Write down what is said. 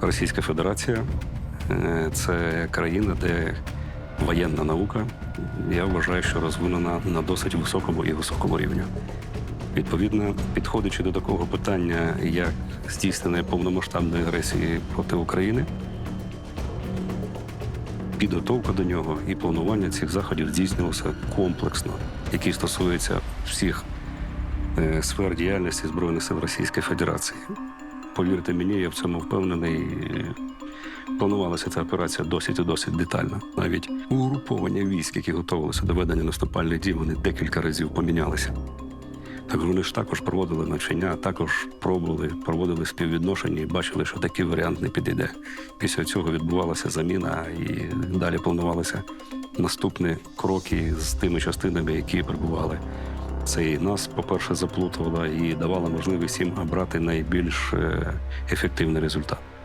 Російська Федерація е, це країна, де воєнна наука, я вважаю, що розвинена на досить високому і високому рівні. Відповідно, підходячи до такого питання, як здійснення повномасштабної агресії проти України, підготовка до нього і планування цих заходів здійснювалося комплексно, які стосуються всіх е, сфер діяльності Збройних сил Російської Федерації. Повірте мені, я в цьому впевнений. Планувалася ця операція досить і досить детально. Навіть угруповання військ, які готувалися до ведення наступальних дій, вони декілька разів помінялися. Так вони ж також проводили навчання, також пробували, проводили співвідношення і бачили, що такий варіант не підійде. Після цього відбувалася заміна і далі планувалися наступні кроки з тими частинами, які прибували. Це і нас, по-перше, заплутувало і давало можливість їм обрати найбільш е, ефективний результат.